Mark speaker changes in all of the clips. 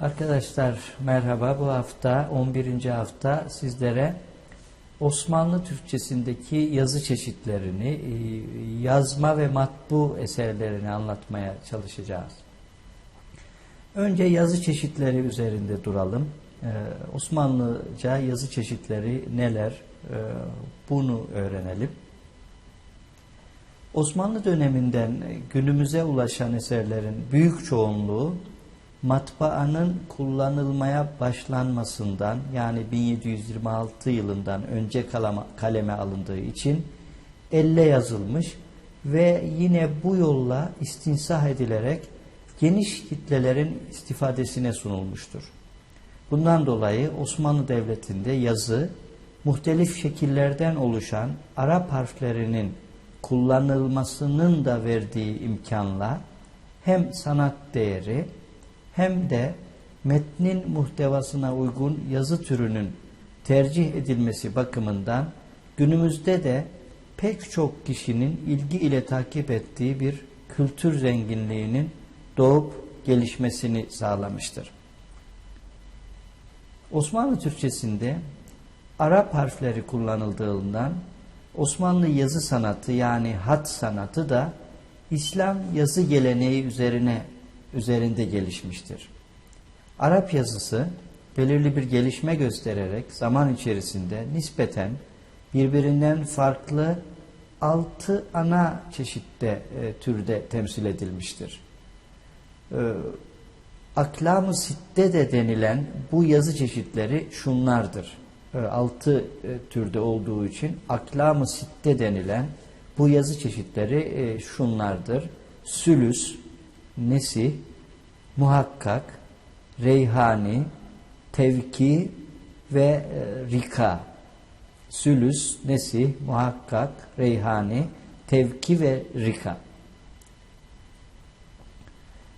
Speaker 1: Arkadaşlar merhaba. Bu hafta 11. hafta sizlere Osmanlı Türkçesindeki yazı çeşitlerini, e, yazma ve matbu eserlerini anlatmaya çalışacağız. Önce yazı çeşitleri üzerinde duralım. Ee, Osmanlıca yazı çeşitleri neler? Ee, bunu öğrenelim. Osmanlı döneminden günümüze ulaşan eserlerin büyük çoğunluğu matbaanın kullanılmaya başlanmasından yani 1726 yılından önce kaleme alındığı için elle yazılmış ve yine bu yolla istinsah edilerek geniş kitlelerin istifadesine sunulmuştur. Bundan dolayı Osmanlı Devleti'nde yazı muhtelif şekillerden oluşan Arap harflerinin kullanılmasının da verdiği imkanla hem sanat değeri hem de metnin muhtevasına uygun yazı türünün tercih edilmesi bakımından günümüzde de pek çok kişinin ilgi ile takip ettiği bir kültür zenginliğinin doğup gelişmesini sağlamıştır. Osmanlı Türkçesinde Arap harfleri kullanıldığından Osmanlı yazı sanatı yani hat sanatı da İslam yazı geleneği üzerine üzerinde gelişmiştir. Arap yazısı belirli bir gelişme göstererek zaman içerisinde nispeten birbirinden farklı altı ana çeşitte e, türde temsil edilmiştir. E, Aklam-ı sitte de denilen bu yazı çeşitleri şunlardır. E, altı e, türde olduğu için aklam-ı sitte denilen bu yazı çeşitleri e, şunlardır. Sülüs, nesi, muhakkak, reyhani, tevki ve e, rika. Sülüs, nesi, muhakkak, reyhani, tevki ve rika.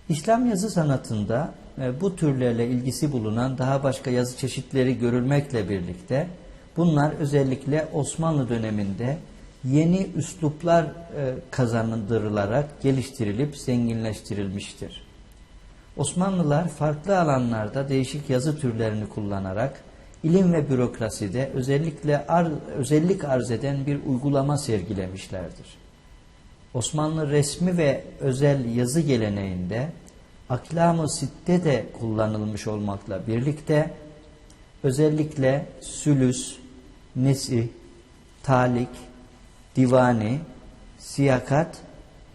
Speaker 1: İslam yazı sanatında e, bu türlerle ilgisi bulunan daha başka yazı çeşitleri görülmekle birlikte bunlar özellikle Osmanlı döneminde yeni üsluplar e, kazandırılarak geliştirilip zenginleştirilmiştir. Osmanlılar farklı alanlarda değişik yazı türlerini kullanarak ilim ve bürokraside özellikle ar, özellik arz eden bir uygulama sergilemişlerdir. Osmanlı resmi ve özel yazı geleneğinde aklam-ı sitte de kullanılmış olmakla birlikte özellikle sülüs, nesi, talik, divani, siyakat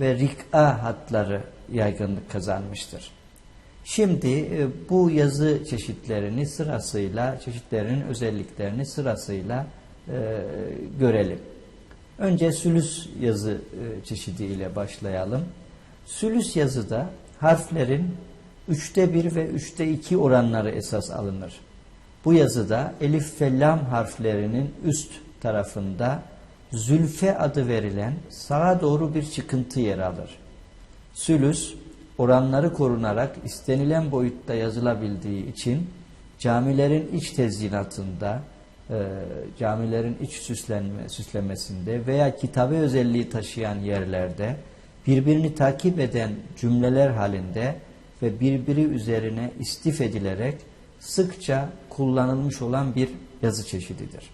Speaker 1: ve rik'a hatları yaygınlık kazanmıştır. Şimdi e, bu yazı çeşitlerini sırasıyla, çeşitlerinin özelliklerini sırasıyla e, görelim. Önce sülüs yazı e, çeşidiyle başlayalım. Sülüs yazıda harflerin üçte bir ve üçte iki oranları esas alınır. Bu yazıda elif ve lam harflerinin üst tarafında zülfe adı verilen sağa doğru bir çıkıntı yer alır. Sülüs oranları korunarak istenilen boyutta yazılabildiği için camilerin iç tezyinatında, e, camilerin iç süslenme, süslemesinde veya kitabe özelliği taşıyan yerlerde birbirini takip eden cümleler halinde ve birbiri üzerine istif edilerek sıkça kullanılmış olan bir yazı çeşididir.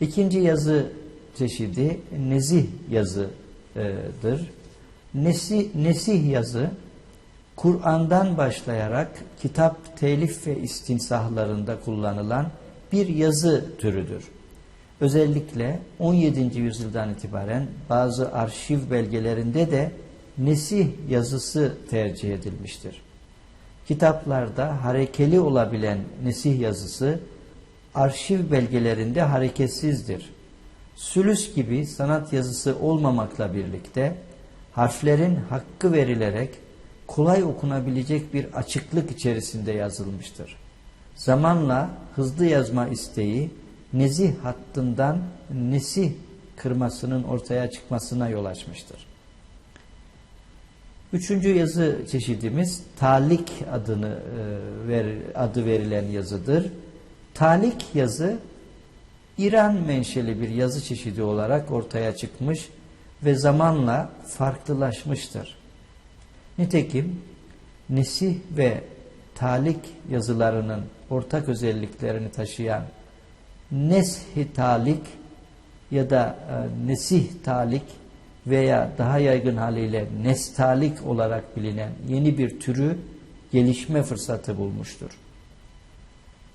Speaker 1: İkinci yazı çeşidi nezih yazıdır. Nesi, nesih yazı Kur'an'dan başlayarak kitap, telif ve istinsahlarında kullanılan bir yazı türüdür. Özellikle 17. yüzyıldan itibaren bazı arşiv belgelerinde de nesih yazısı tercih edilmiştir. Kitaplarda harekeli olabilen nesih yazısı arşiv belgelerinde hareketsizdir. Sülüs gibi sanat yazısı olmamakla birlikte harflerin hakkı verilerek kolay okunabilecek bir açıklık içerisinde yazılmıştır. Zamanla hızlı yazma isteği nezih hattından nesih kırmasının ortaya çıkmasına yol açmıştır. Üçüncü yazı çeşidimiz talik adını e, ver, adı verilen yazıdır. Talik yazı İran menşeli bir yazı çeşidi olarak ortaya çıkmış ve zamanla farklılaşmıştır. Nitekim nesih ve talik yazılarının ortak özelliklerini taşıyan nesh-i talik ya da e, nesih talik veya daha yaygın haliyle nestalik olarak bilinen yeni bir türü gelişme fırsatı bulmuştur.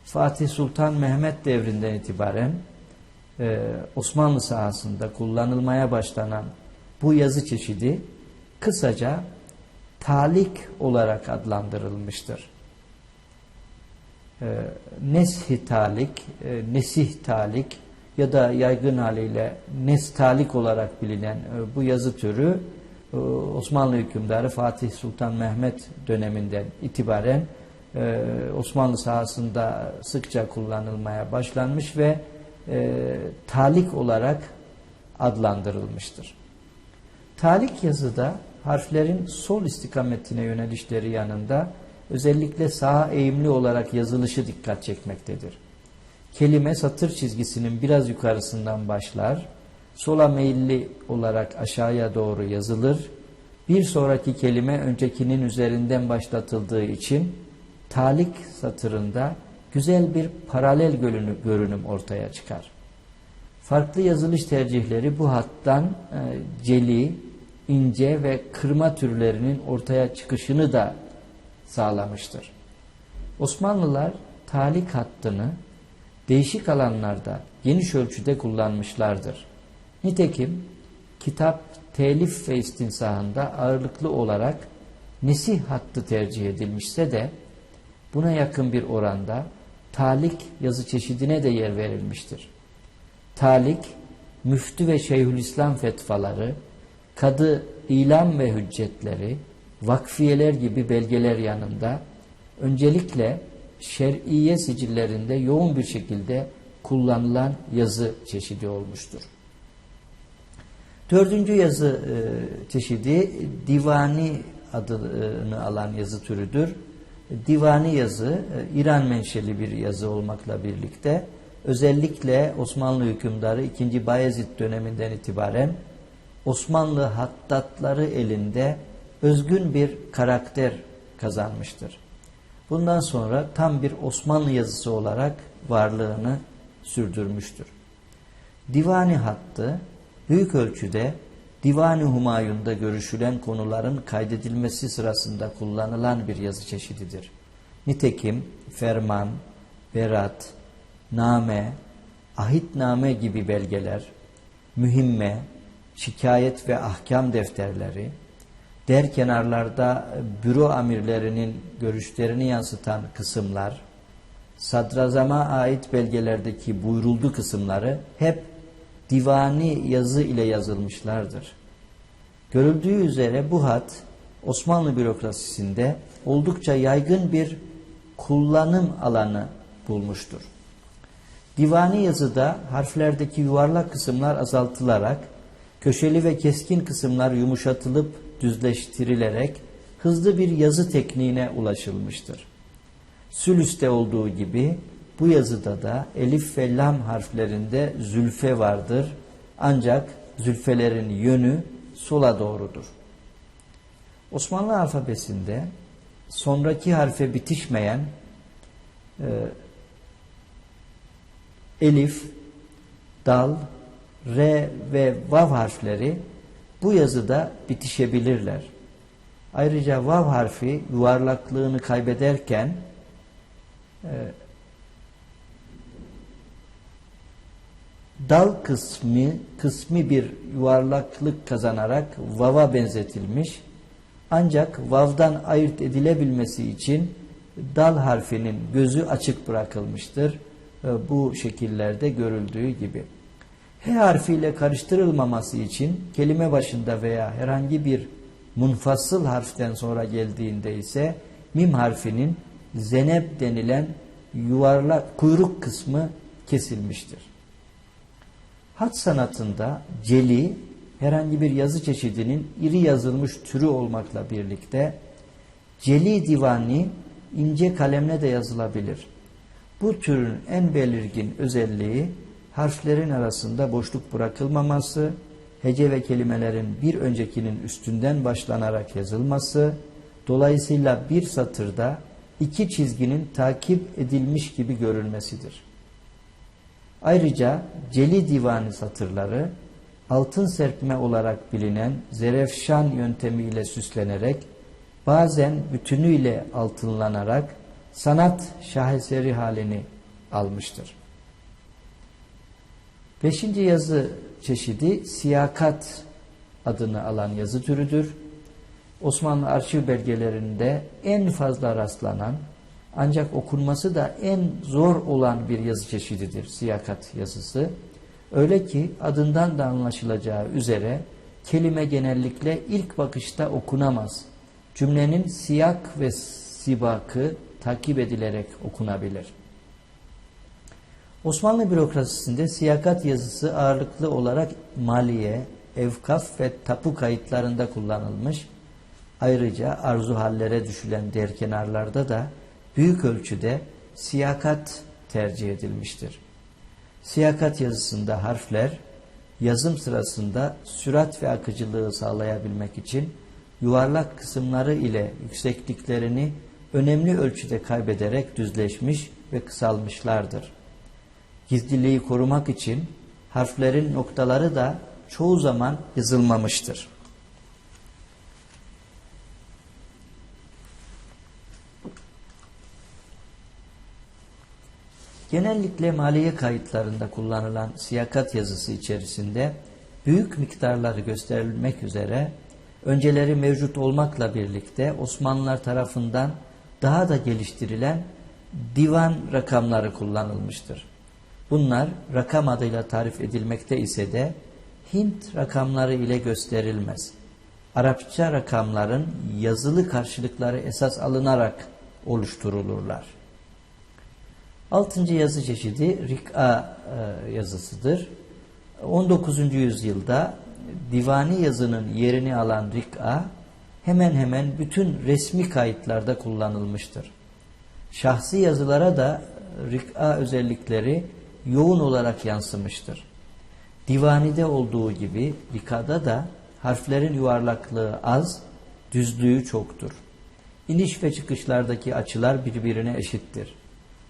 Speaker 1: Fatih Sultan Mehmet devrinden itibaren e, Osmanlı sahasında kullanılmaya başlanan bu yazı çeşidi kısaca talik olarak adlandırılmıştır. E, nesh talik, e, nesih talik ya da yaygın haliyle nestalik olarak bilinen e, bu yazı türü e, Osmanlı hükümdarı Fatih Sultan Mehmet döneminden itibaren e, Osmanlı sahasında sıkça kullanılmaya başlanmış ve talik olarak adlandırılmıştır. Talik yazıda harflerin sol istikametine yönelişleri yanında özellikle sağa eğimli olarak yazılışı dikkat çekmektedir. Kelime satır çizgisinin biraz yukarısından başlar, sola meyilli olarak aşağıya doğru yazılır. Bir sonraki kelime öncekinin üzerinden başlatıldığı için talik satırında güzel bir paralel görünüm ortaya çıkar. Farklı yazılış tercihleri bu hattan e, celi, ince ve kırma türlerinin ortaya çıkışını da sağlamıştır. Osmanlılar talik hattını değişik alanlarda geniş ölçüde kullanmışlardır. Nitekim kitap telif ve istinsahında ağırlıklı olarak nesih hattı tercih edilmişse de buna yakın bir oranda talik yazı çeşidine de yer verilmiştir. Talik, müftü ve şeyhülislam fetvaları, kadı ilam ve hüccetleri, vakfiyeler gibi belgeler yanında öncelikle şer'iye sicillerinde yoğun bir şekilde kullanılan yazı çeşidi olmuştur. Dördüncü yazı e, çeşidi divani adını alan yazı türüdür. Divani yazı e, İran menşeli bir yazı olmakla birlikte özellikle Osmanlı hükümdarı 2. Bayezid döneminden itibaren Osmanlı hattatları elinde özgün bir karakter kazanmıştır. Bundan sonra tam bir Osmanlı yazısı olarak varlığını sürdürmüştür. Divani hattı büyük ölçüde Divani Humayun'da görüşülen konuların kaydedilmesi sırasında kullanılan bir yazı çeşididir. Nitekim ferman, berat, name, ahitname gibi belgeler, mühimme, şikayet ve ahkam defterleri, der kenarlarda büro amirlerinin görüşlerini yansıtan kısımlar, sadrazama ait belgelerdeki buyuruldu kısımları hep divani yazı ile yazılmışlardır. Görüldüğü üzere bu hat Osmanlı bürokrasisinde oldukça yaygın bir kullanım alanı bulmuştur. Divani yazıda harflerdeki yuvarlak kısımlar azaltılarak köşeli ve keskin kısımlar yumuşatılıp düzleştirilerek hızlı bir yazı tekniğine ulaşılmıştır. Sülüste olduğu gibi bu yazıda da elif ve lam harflerinde zülfe vardır. Ancak zülfelerin yönü sola doğrudur. Osmanlı alfabesinde sonraki harfe bitişmeyen e, elif, dal, re ve vav harfleri bu yazıda bitişebilirler. Ayrıca vav harfi yuvarlaklığını kaybederken e, dal kısmı kısmi bir yuvarlaklık kazanarak vava benzetilmiş. Ancak vavdan ayırt edilebilmesi için dal harfinin gözü açık bırakılmıştır. E, bu şekillerde görüldüğü gibi. H harfiyle karıştırılmaması için kelime başında veya herhangi bir munfasıl harften sonra geldiğinde ise mim harfinin zeneb denilen yuvarlak kuyruk kısmı kesilmiştir. Hat sanatında celi herhangi bir yazı çeşidinin iri yazılmış türü olmakla birlikte celi divani ince kalemle de yazılabilir. Bu türün en belirgin özelliği harflerin arasında boşluk bırakılmaması, hece ve kelimelerin bir öncekinin üstünden başlanarak yazılması, dolayısıyla bir satırda iki çizginin takip edilmiş gibi görülmesidir. Ayrıca Celi Divanı satırları altın serpme olarak bilinen zerefşan yöntemiyle süslenerek bazen bütünüyle altınlanarak sanat şaheseri halini almıştır. Beşinci yazı çeşidi siyakat adını alan yazı türüdür. Osmanlı arşiv belgelerinde en fazla rastlanan ancak okunması da en zor olan bir yazı çeşididir siyakat yazısı. Öyle ki adından da anlaşılacağı üzere kelime genellikle ilk bakışta okunamaz. Cümlenin siyak ve sibakı takip edilerek okunabilir. Osmanlı bürokrasisinde siyakat yazısı ağırlıklı olarak maliye, evkaf ve tapu kayıtlarında kullanılmış. Ayrıca arzu hallere düşülen derkenarlarda da büyük ölçüde siyakat tercih edilmiştir. Siyakat yazısında harfler yazım sırasında sürat ve akıcılığı sağlayabilmek için yuvarlak kısımları ile yüksekliklerini önemli ölçüde kaybederek düzleşmiş ve kısalmışlardır. Gizliliği korumak için harflerin noktaları da çoğu zaman yazılmamıştır. Genellikle maliye kayıtlarında kullanılan siyakat yazısı içerisinde büyük miktarları gösterilmek üzere önceleri mevcut olmakla birlikte Osmanlılar tarafından daha da geliştirilen divan rakamları kullanılmıştır. Bunlar rakam adıyla tarif edilmekte ise de Hint rakamları ile gösterilmez. Arapça rakamların yazılı karşılıkları esas alınarak oluşturulurlar. Altıncı yazı çeşidi Rik'a e, yazısıdır. 19. yüzyılda divani yazının yerini alan Rik'a hemen hemen bütün resmi kayıtlarda kullanılmıştır. Şahsi yazılara da Rik'a özellikleri yoğun olarak yansımıştır. Divanide olduğu gibi Rika'da da harflerin yuvarlaklığı az, düzlüğü çoktur. İniş ve çıkışlardaki açılar birbirine eşittir.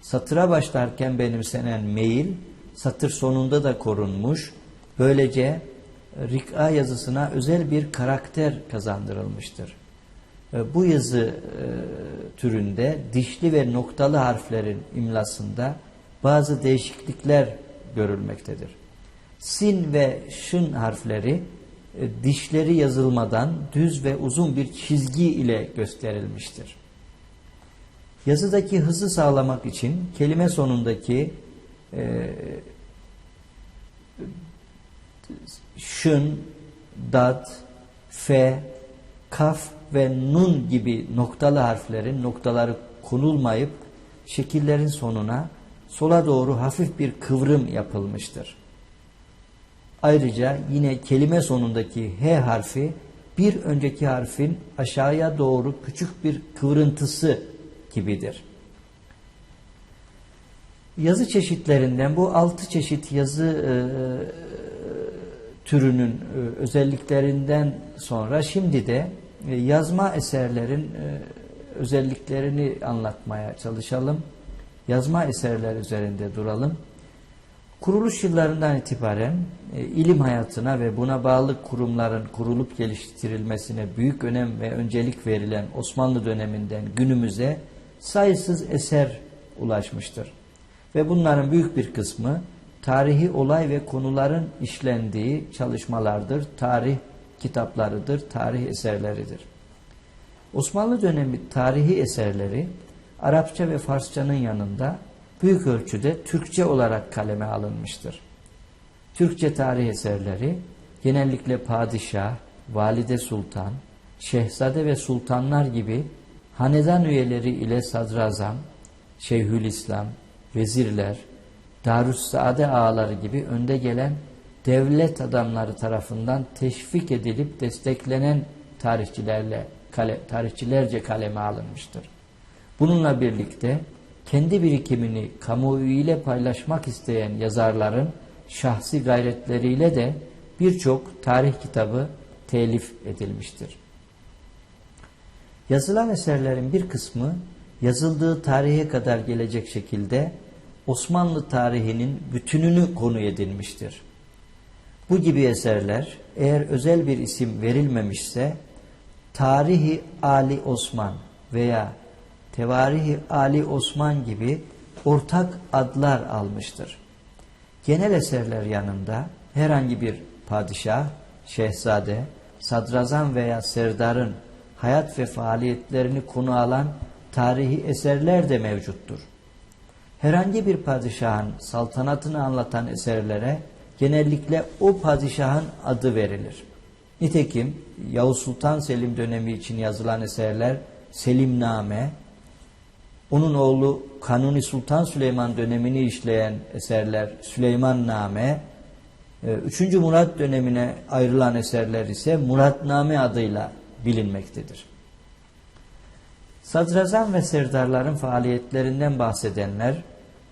Speaker 1: Satıra başlarken benimsenen meyil, satır sonunda da korunmuş, böylece Rik'a yazısına özel bir karakter kazandırılmıştır. E, bu yazı e, türünde dişli ve noktalı harflerin imlasında bazı değişiklikler görülmektedir. Sin ve şın harfleri e, dişleri yazılmadan düz ve uzun bir çizgi ile gösterilmiştir. Yazıdaki hızı sağlamak için kelime sonundaki e, şın, dad, fe, kaf ve nun gibi noktalı harflerin noktaları konulmayıp şekillerin sonuna sola doğru hafif bir kıvrım yapılmıştır. Ayrıca yine kelime sonundaki H harfi bir önceki harfin aşağıya doğru küçük bir kıvrıntısı gibidir. Yazı çeşitlerinden bu altı çeşit yazı e, türünün e, özelliklerinden sonra şimdi de e, yazma eserlerin e, özelliklerini anlatmaya çalışalım. Yazma eserler üzerinde duralım. Kuruluş yıllarından itibaren ilim hayatına ve buna bağlı kurumların kurulup geliştirilmesine büyük önem ve öncelik verilen Osmanlı döneminden günümüze sayısız eser ulaşmıştır. Ve bunların büyük bir kısmı tarihi olay ve konuların işlendiği çalışmalardır, tarih kitaplarıdır, tarih eserleridir. Osmanlı dönemi tarihi eserleri Arapça ve Farsçanın yanında büyük ölçüde Türkçe olarak kaleme alınmıştır. Türkçe tarih eserleri genellikle padişah, valide sultan, şehzade ve sultanlar gibi hanedan üyeleri ile sadrazam, şeyhülislam, vezirler, Darüssaade ağaları gibi önde gelen devlet adamları tarafından teşvik edilip desteklenen tarihçilerle kale, tarihçilerce kaleme alınmıştır. Bununla birlikte kendi birikimini kamuoyu ile paylaşmak isteyen yazarların şahsi gayretleriyle de birçok tarih kitabı telif edilmiştir. Yazılan eserlerin bir kısmı yazıldığı tarihe kadar gelecek şekilde Osmanlı tarihinin bütününü konu edinmiştir. Bu gibi eserler eğer özel bir isim verilmemişse Tarihi Ali Osman veya Tevarihi Ali Osman gibi ortak adlar almıştır. Genel eserler yanında herhangi bir padişah, şehzade, sadrazam veya serdarın hayat ve faaliyetlerini konu alan tarihi eserler de mevcuttur. Herhangi bir padişahın saltanatını anlatan eserlere genellikle o padişahın adı verilir. Nitekim Yavuz Sultan Selim dönemi için yazılan eserler Selimname, onun oğlu Kanuni Sultan Süleyman dönemini işleyen eserler Süleymanname, 3. Murat dönemine ayrılan eserler ise Muratname adıyla bilinmektedir. Sadrazam ve serdarların faaliyetlerinden bahsedenler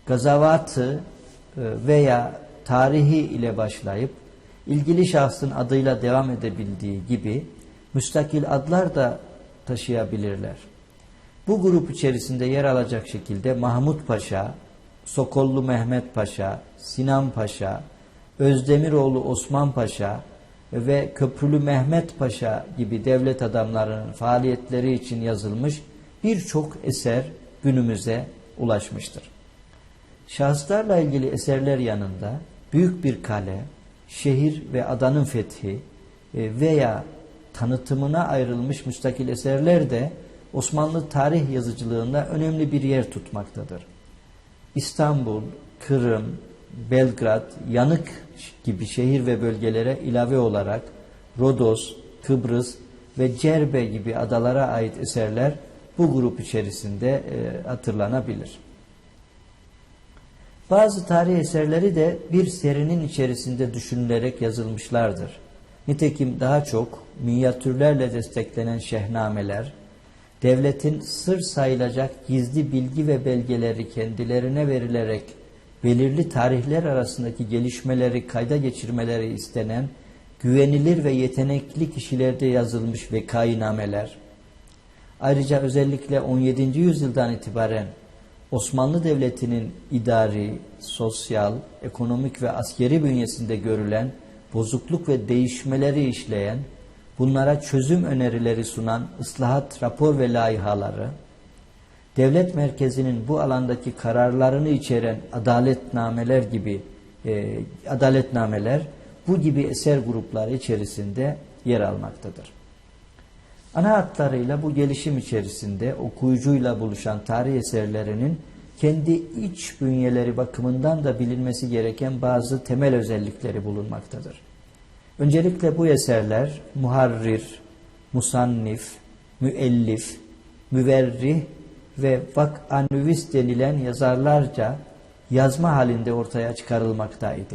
Speaker 1: gazavatı e, veya tarihi ile başlayıp ilgili şahsın adıyla devam edebildiği gibi müstakil adlar da taşıyabilirler. Bu grup içerisinde yer alacak şekilde Mahmut Paşa, Sokollu Mehmet Paşa, Sinan Paşa, Özdemiroğlu Osman Paşa ve Köprülü Mehmet Paşa gibi devlet adamlarının faaliyetleri için yazılmış birçok eser günümüze ulaşmıştır. Şahıslarla ilgili eserler yanında büyük bir kale, şehir ve adanın fethi e, veya tanıtımına ayrılmış müstakil eserler de Osmanlı tarih yazıcılığında önemli bir yer tutmaktadır. İstanbul, Kırım, Belgrad, Yanık gibi şehir ve bölgelere ilave olarak Rodos, Kıbrıs ve Cerbe gibi adalara ait eserler bu grup içerisinde e, hatırlanabilir. Bazı tarih eserleri de bir serinin içerisinde düşünülerek yazılmışlardır. Nitekim daha çok minyatürlerle desteklenen şehnameler, devletin sır sayılacak gizli bilgi ve belgeleri kendilerine verilerek belirli tarihler arasındaki gelişmeleri kayda geçirmeleri istenen güvenilir ve yetenekli kişilerde yazılmış vekainameler, ayrıca özellikle 17. yüzyıldan itibaren Osmanlı Devleti'nin idari, sosyal, ekonomik ve askeri bünyesinde görülen bozukluk ve değişmeleri işleyen, bunlara çözüm önerileri sunan ıslahat rapor ve laihaları, devlet merkezinin bu alandaki kararlarını içeren adaletnameler gibi e, adaletnameler bu gibi eser grupları içerisinde yer almaktadır. Ana hatlarıyla bu gelişim içerisinde okuyucuyla buluşan tarih eserlerinin kendi iç bünyeleri bakımından da bilinmesi gereken bazı temel özellikleri bulunmaktadır. Öncelikle bu eserler muharrir, musannif, müellif, müverrih ve vak'anüvis denilen yazarlarca yazma halinde ortaya çıkarılmaktaydı.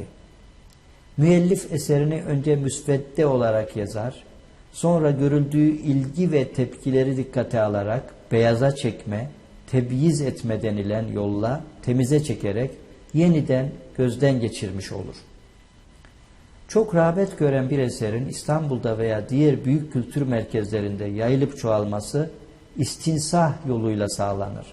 Speaker 1: Müellif eserini önce müsvedde olarak yazar, sonra görüldüğü ilgi ve tepkileri dikkate alarak beyaza çekme, tebyiz etme denilen yolla temize çekerek yeniden gözden geçirmiş olur. Çok rağbet gören bir eserin İstanbul'da veya diğer büyük kültür merkezlerinde yayılıp çoğalması istinsah yoluyla sağlanır.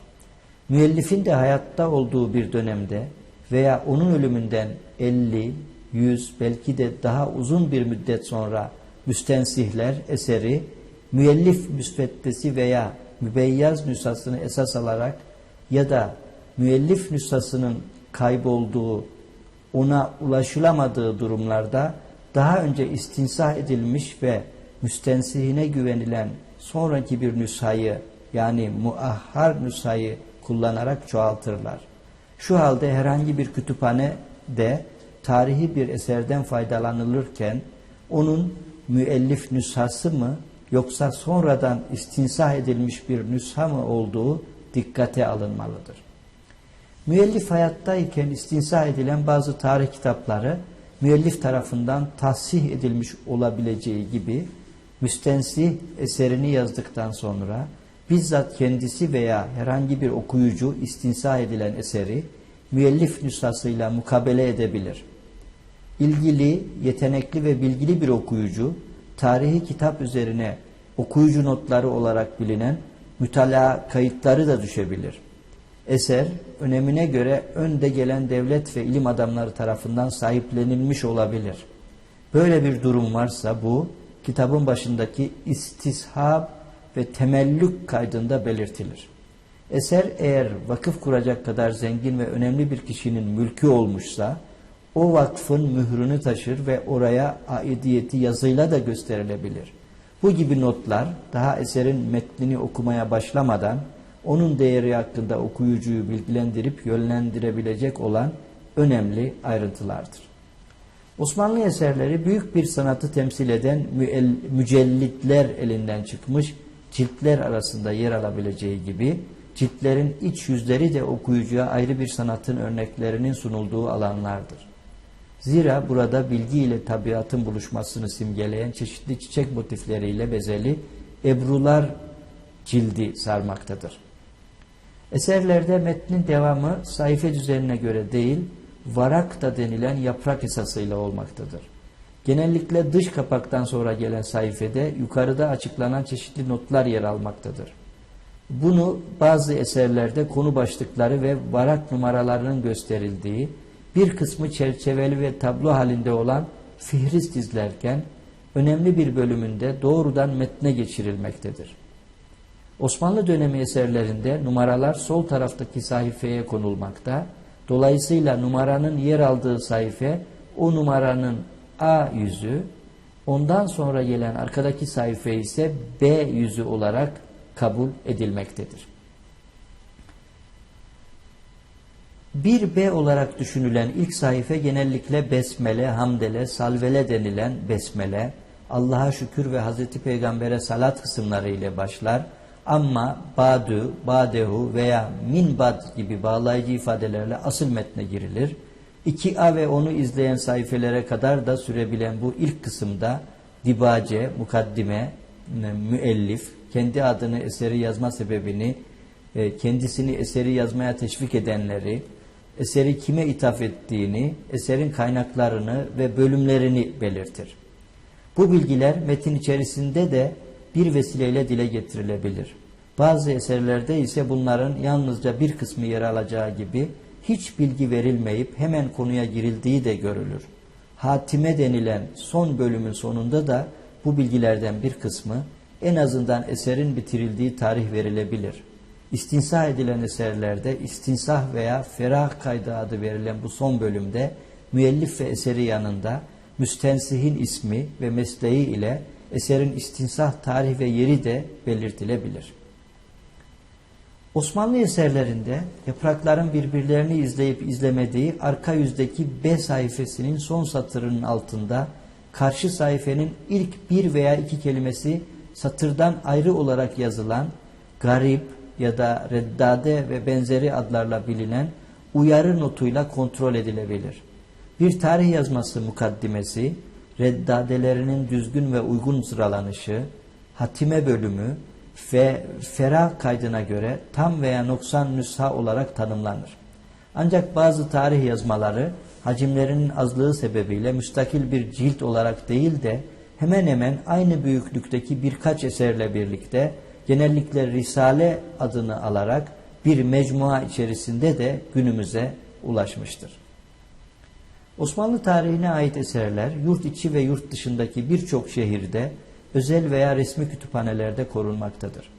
Speaker 1: Müellifin de hayatta olduğu bir dönemde veya onun ölümünden 50, 100 belki de daha uzun bir müddet sonra müstensihler eseri müellif müsveddesi veya mübeyyaz nüshasını esas alarak ya da müellif nüshasının kaybolduğu, ona ulaşılamadığı durumlarda daha önce istinsah edilmiş ve müstensihine güvenilen sonraki bir nüshayı yani muahhar nüshayı kullanarak çoğaltırlar. Şu halde herhangi bir kütüphane de tarihi bir eserden faydalanılırken onun müellif nüshası mı yoksa sonradan istinsah edilmiş bir nüsha mı olduğu dikkate alınmalıdır. Müellif hayattayken istinsah edilen bazı tarih kitapları müellif tarafından tahsih edilmiş olabileceği gibi müstensih eserini yazdıktan sonra bizzat kendisi veya herhangi bir okuyucu istinsah edilen eseri müellif nüshasıyla mukabele edebilir. İlgili, yetenekli ve bilgili bir okuyucu tarihi kitap üzerine okuyucu notları olarak bilinen mütalaa kayıtları da düşebilir. Eser önemine göre önde gelen devlet ve ilim adamları tarafından sahiplenilmiş olabilir. Böyle bir durum varsa bu kitabın başındaki istishab ve temellük kaydında belirtilir. Eser eğer vakıf kuracak kadar zengin ve önemli bir kişinin mülkü olmuşsa o vakfın mührünü taşır ve oraya aidiyeti yazıyla da gösterilebilir. Bu gibi notlar daha eserin metnini okumaya başlamadan onun değeri hakkında okuyucuyu bilgilendirip yönlendirebilecek olan önemli ayrıntılardır. Osmanlı eserleri büyük bir sanatı temsil eden mücellitler elinden çıkmış ciltler arasında yer alabileceği gibi ciltlerin iç yüzleri de okuyucuya ayrı bir sanatın örneklerinin sunulduğu alanlardır. Zira burada bilgi ile tabiatın buluşmasını simgeleyen çeşitli çiçek motifleriyle bezeli ebrular cildi sarmaktadır. Eserlerde metnin devamı sayfa düzenine göre değil, varak da denilen yaprak esasıyla olmaktadır. Genellikle dış kapaktan sonra gelen sayfede yukarıda açıklanan çeşitli notlar yer almaktadır. Bunu bazı eserlerde konu başlıkları ve varak numaralarının gösterildiği, bir kısmı çerçeveli ve tablo halinde olan fihrist izlerken, önemli bir bölümünde doğrudan metne geçirilmektedir. Osmanlı dönemi eserlerinde numaralar sol taraftaki sayfaya konulmakta, dolayısıyla numaranın yer aldığı sayfa o numaranın A yüzü, ondan sonra gelen arkadaki sayfa ise B yüzü olarak kabul edilmektedir. Bir B olarak düşünülen ilk sayfa genellikle besmele, hamdele, salvele denilen besmele, Allah'a şükür ve Hazreti Peygamber'e salat kısımları ile başlar. Ama badu, badehu veya minbad gibi bağlayıcı ifadelerle asıl metne girilir. 2A ve onu izleyen sayfelere kadar da sürebilen bu ilk kısımda dibace, mukaddime, müellif, kendi adını eseri yazma sebebini, e, kendisini eseri yazmaya teşvik edenleri, eseri kime ithaf ettiğini, eserin kaynaklarını ve bölümlerini belirtir. Bu bilgiler metin içerisinde de bir vesileyle dile getirilebilir. Bazı eserlerde ise bunların yalnızca bir kısmı yer alacağı gibi hiç bilgi verilmeyip hemen konuya girildiği de görülür. Hatime denilen son bölümün sonunda da bu bilgilerden bir kısmı en azından eserin bitirildiği tarih verilebilir. İstinsah edilen eserlerde istinsah veya ferah kaydı adı verilen bu son bölümde müellif ve eseri yanında müstensihin ismi ve mesleği ile eserin istinsah tarih ve yeri de belirtilebilir. Osmanlı eserlerinde yaprakların birbirlerini izleyip izlemediği arka yüzdeki B sayfasının son satırının altında karşı sayfenin ilk bir veya iki kelimesi satırdan ayrı olarak yazılan garip ya da reddade ve benzeri adlarla bilinen uyarı notuyla kontrol edilebilir. Bir tarih yazması mukaddimesi, reddadelerinin düzgün ve uygun sıralanışı, hatime bölümü ve ferah kaydına göre tam veya noksan nüsha olarak tanımlanır. Ancak bazı tarih yazmaları hacimlerinin azlığı sebebiyle müstakil bir cilt olarak değil de hemen hemen aynı büyüklükteki birkaç eserle birlikte genellikle Risale adını alarak bir mecmua içerisinde de günümüze ulaşmıştır. Osmanlı tarihine ait eserler yurt içi ve yurt dışındaki birçok şehirde özel veya resmi kütüphanelerde korunmaktadır.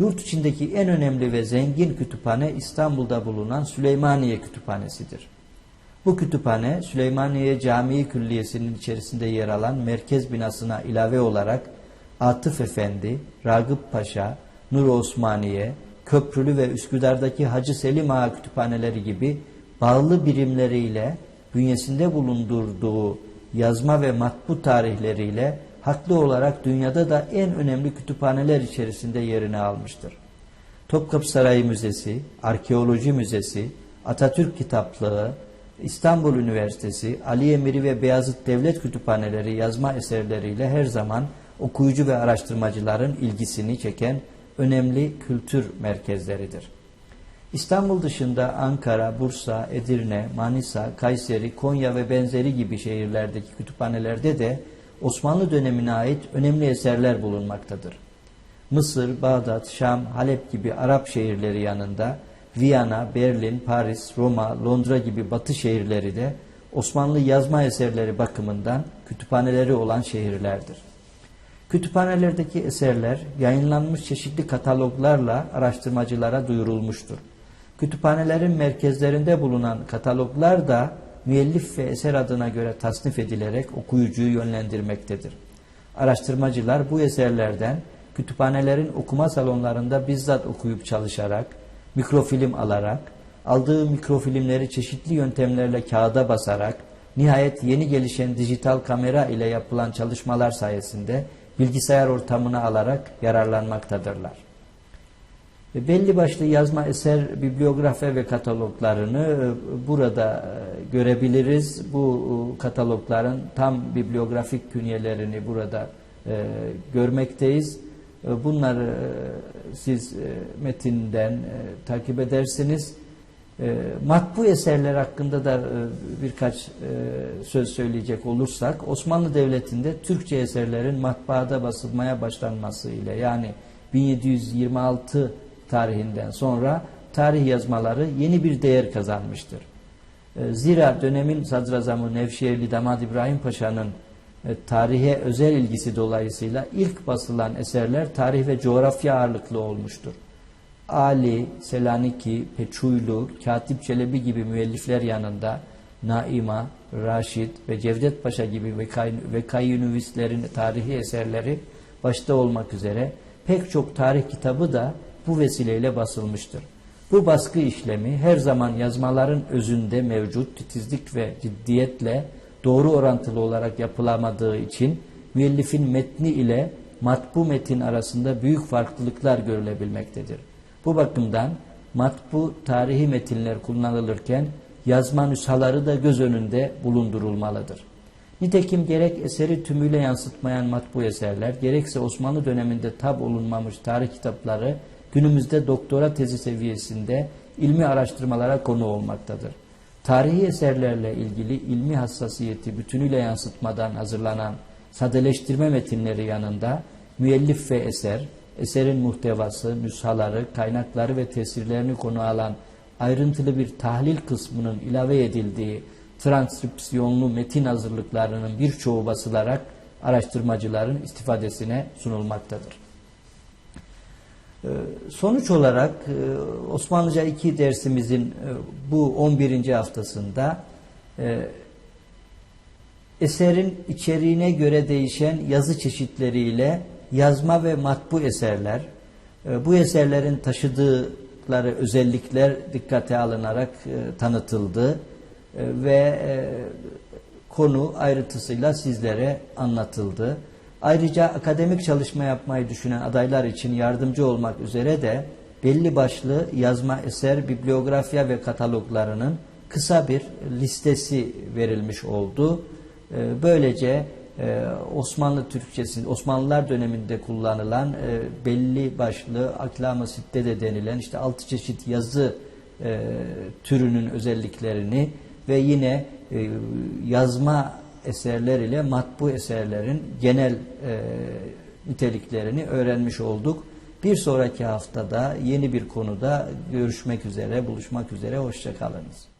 Speaker 1: Yurt içindeki en önemli ve zengin kütüphane İstanbul'da bulunan Süleymaniye Kütüphanesi'dir. Bu kütüphane Süleymaniye Camii Külliyesi'nin içerisinde yer alan merkez binasına ilave olarak Atıf Efendi, Ragıp Paşa, Nur Osmaniye, Köprülü ve Üsküdar'daki Hacı Selim Ağa kütüphaneleri gibi bağlı birimleriyle bünyesinde bulundurduğu yazma ve matbu tarihleriyle haklı olarak dünyada da en önemli kütüphaneler içerisinde yerini almıştır. Topkapı Sarayı Müzesi, Arkeoloji Müzesi, Atatürk Kitaplığı, İstanbul Üniversitesi, Ali Emiri ve Beyazıt Devlet Kütüphaneleri yazma eserleriyle her zaman okuyucu ve araştırmacıların ilgisini çeken önemli kültür merkezleridir. İstanbul dışında Ankara, Bursa, Edirne, Manisa, Kayseri, Konya ve benzeri gibi şehirlerdeki kütüphanelerde de Osmanlı dönemine ait önemli eserler bulunmaktadır. Mısır, Bağdat, Şam, Halep gibi Arap şehirleri yanında Viyana, Berlin, Paris, Roma, Londra gibi batı şehirleri de Osmanlı yazma eserleri bakımından kütüphaneleri olan şehirlerdir. Kütüphanelerdeki eserler yayınlanmış çeşitli kataloglarla araştırmacılara duyurulmuştur. Kütüphanelerin merkezlerinde bulunan kataloglar da müellif ve eser adına göre tasnif edilerek okuyucuyu yönlendirmektedir. Araştırmacılar bu eserlerden kütüphanelerin okuma salonlarında bizzat okuyup çalışarak, mikrofilm alarak, aldığı mikrofilmleri çeşitli yöntemlerle kağıda basarak, nihayet yeni gelişen dijital kamera ile yapılan çalışmalar sayesinde bilgisayar ortamına alarak yararlanmaktadırlar. Belli başlı yazma eser bibliografi ve kataloglarını e, burada e, görebiliriz. Bu e, katalogların tam bibliografik künyelerini burada görmekteyiz. Bunları siz metinden takip edersiniz. Matbu eserler hakkında da birkaç söz söyleyecek olursak Osmanlı Devleti'nde Türkçe eserlerin matbaada basılmaya başlanması ile yani 1726 tarihinden sonra tarih yazmaları yeni bir değer kazanmıştır. E, Zira dönemin sadrazamı Nevşehirli Damad İbrahim Paşa'nın e, tarihe özel ilgisi dolayısıyla ilk basılan eserler tarih ve coğrafya ağırlıklı olmuştur. Ali, Selaniki, Peçuylu, Katip Çelebi gibi müellifler yanında Naima, Raşid ve Cevdet Paşa gibi vekay, vekayünüvislerin tarihi eserleri başta olmak üzere pek çok tarih kitabı da bu vesileyle basılmıştır. Bu baskı işlemi her zaman yazmaların özünde mevcut titizlik ve ciddiyetle doğru orantılı olarak yapılamadığı için müellifin metni ile matbu metin arasında büyük farklılıklar görülebilmektedir. Bu bakımdan matbu tarihi metinler kullanılırken yazma nüshaları da göz önünde bulundurulmalıdır. Nitekim gerek eseri tümüyle yansıtmayan matbu eserler, gerekse Osmanlı döneminde tab olunmamış tarih kitapları günümüzde doktora tezi seviyesinde ilmi araştırmalara konu olmaktadır. Tarihi eserlerle ilgili ilmi hassasiyeti bütünüyle yansıtmadan hazırlanan sadeleştirme metinleri yanında müellif ve eser, eserin muhtevası, nüshaları, kaynakları ve tesirlerini konu alan ayrıntılı bir tahlil kısmının ilave edildiği transkripsiyonlu metin hazırlıklarının birçoğu basılarak araştırmacıların istifadesine sunulmaktadır. Ee, Sonuç olarak e, Osmanlıca 2 dersimizin e, bu 11. haftasında e, eserin içeriğine göre değişen yazı çeşitleriyle yazma ve matbu eserler, bu eserlerin taşıdıkları özellikler dikkate alınarak tanıtıldı ve konu ayrıntısıyla sizlere anlatıldı. Ayrıca akademik çalışma yapmayı düşünen adaylar için yardımcı olmak üzere de belli başlı yazma eser, bibliografya ve kataloglarının kısa bir listesi verilmiş oldu. Ee, böylece e, Osmanlı Türkçesinde, Osmanlılar döneminde kullanılan e, belli başlı aklam-ı sitte denilen işte altı çeşit yazı e, türünün özelliklerini ve yine yazma eserler ile matbu eserlerin genel e, niteliklerini öğrenmiş olduk. Bir sonraki haftada yeni bir konuda görüşmek üzere, buluşmak üzere. Hoşçakalınız.